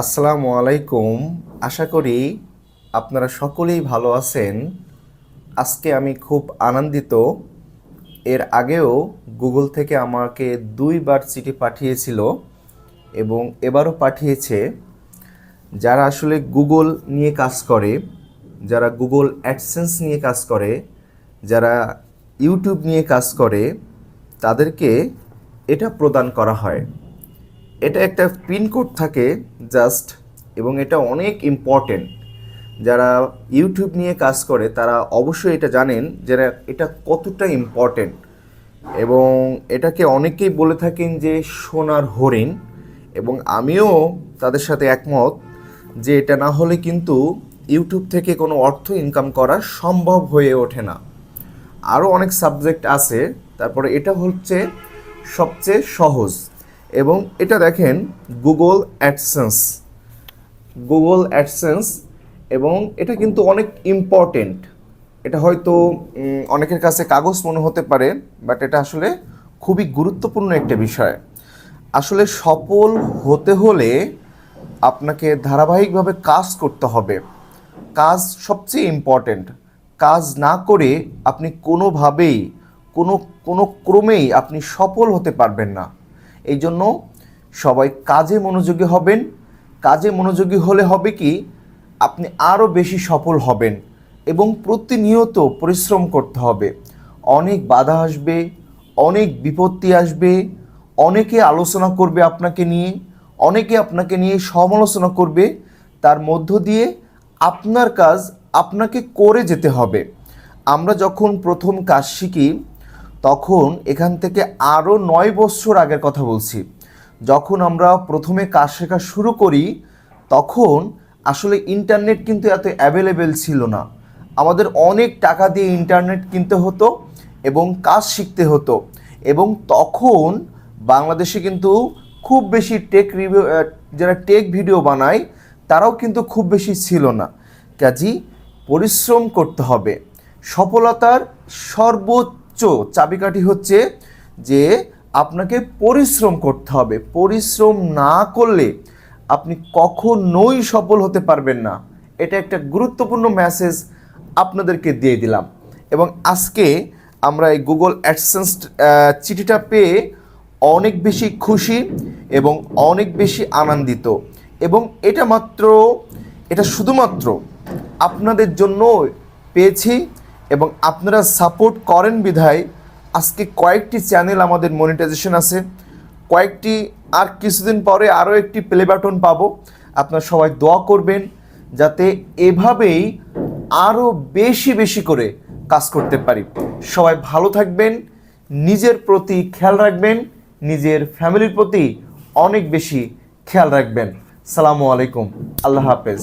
আসসালামু আলাইকুম। আশা করি আপনারা সকলেই ভালো আছেন। আজকে আমি খুব আনন্দিত। এর আগেও গুগল থেকে আমাকে দুইবার চিঠি পাঠিয়েছিল এবং এবারও পাঠিয়েছে। যারা আসলে গুগল নিয়ে কাজ করে, যারা গুগল অ্যাডসেন্স নিয়ে কাজ করে, যারা ইউটিউব নিয়ে কাজ করে, তাদেরকে এটা প্রদান করা হয়। এটা একটা পিনকোড থাকে জাস্ট এবং এটা অনেক ইম্পর্টেন্ট যারা ইউটিউব নিয়ে কাজ করে, তারা অবশ্যই এটা জানেন যে এটা কতটা ইম্পর্টেন্ট এবং এটাকে অনেকেই বলে থাকেন যে সোনার হরিণ। এবং আমিও তাদের সাথে একমত যে এটা না হলে কিন্তু ইউটিউব থেকে কোনো অর্থ ইনকাম করা সম্ভব হয়ে ওঠে না। আরও অনেক সাবজেক্ট আছে, তারপরে এটা হচ্ছে সবচেয়ে সহজ। এবং এটা দেখেন গুগল অ্যাডসেন্স গুগল অ্যাডসেন্স এবং এটা কিন্তু অনেক ইম্পর্টেন্ট এটা হয়তো অনেকের কাছে কাগজ মনে হতে পারে বাট এটা আসলে খুবই গুরুত্বপূর্ণ একটা বিষয়। আসলে সফল হতে হলে আপনাকে ধারাবাহিকভাবে কাজ করতে হবে। কাজ সবচেয়ে ইম্পর্টেন্ট কাজ না করে আপনি কোনোভাবেই, কোনো কোনো ক্রমেই আপনি সফল হতে পারবেন না। এই জন্য সবাই কাজে মনোযোগী হবেন। কাজে মনোযোগী হলে হবে কি, আপনি আরও বেশি সফল হবেন এবং প্রতিনিয়ত পরিশ্রম করতে হবে। অনেক বাধা আসবে, অনেক বিপত্তি আসবে, অনেকে আলোচনা করবে আপনাকে নিয়ে, অনেকে আপনাকে নিয়ে সমালোচনা করবে। তার মধ্য দিয়ে আপনার কাজ আপনাকে করে যেতে হবে। আমরা যখন প্রথম কাজ শিখি তখন এখান থেকে আরও নয় বছর আগের কথা বলছি। যখন আমরা প্রথমে কাজ শেখা শুরু করি, তখন আসলে ইন্টারনেট কিন্তু এত অ্যাভেলেবেল ছিল না। আমাদের অনেক টাকা দিয়ে ইন্টারনেট কিনতে হতো এবং কাজ শিখতে হতো। এবং তখন বাংলাদেশে কিন্তু খুব বেশি টেক রিভিউ যারা টেক ভিডিও বানায়, তারাও কিন্তু খুব বেশি ছিল না। কাজী পরিশ্রম করতে হবে। সফলতার সর্বোচ্চ চাবিকাঠি হচ্ছে যে আপনাকে পরিশ্রম করতে হবে। পরিশ্রম না করলে আপনি কখনোই সফল হতে পারবেন না। এটা একটা গুরুত্বপূর্ণ মেসেজ আপনাদেরকে দিয়ে দিলাম। এবং আজকে আমরা এই গুগল অ্যাডসেন্স চিঠিটা পেয়ে অনেক বেশি খুশি এবং অনেক বেশি আনন্দিত। এবং এটা মাত্র, এটা শুধুমাত্র আপনাদের জন্য পেয়েছি। এবং আপনারা সাপোর্ট করেন বিধায় আজকে কয়েকটি চ্যানেল আমাদের মনিটাইজেশন আছে। কয়েকটি আর কিছুদিন পরে আরও একটি প্লে বাটন পাবো। আপনারা সবাই দোয়া করবেন যাতে এভাবেই আরও বেশি বেশি করে কাজ করতে পারি। সবাই ভালো থাকবেন, নিজের প্রতি খেয়াল রাখবেন, নিজের ফ্যামিলির প্রতি অনেক বেশি খেয়াল রাখবেন। সালামু আলাইকুম। আল্লাহ হাফেজ।